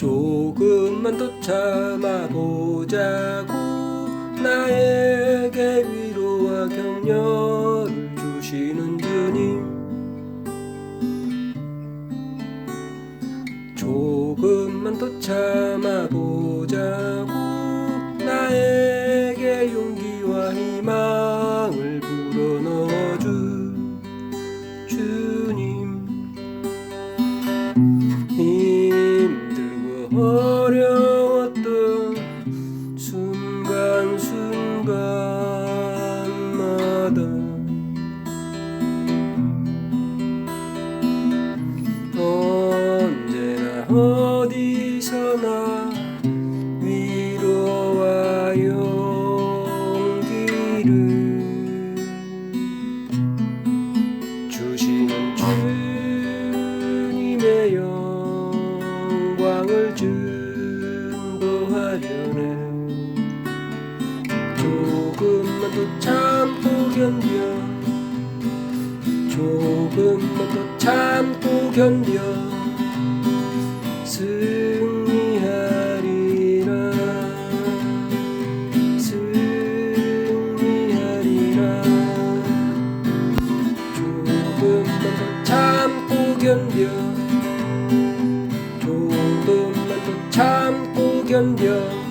조금만 더 참아보자고 나에게 위로와 격려를 주시는 주님. 조금만 더 참아보자고 나에게 용기와 희망을 불어넣어 주 주님. 힘들고 어려웠던 순간순간마다 언제나 어디서나 위로와 용기를 주시는 주님의 영 하려네 조금만 더 참고 견뎌. 조금만 더 참고 견뎌. 승리하리라. 승리하리라. 조금만 더 참고 견뎌. and.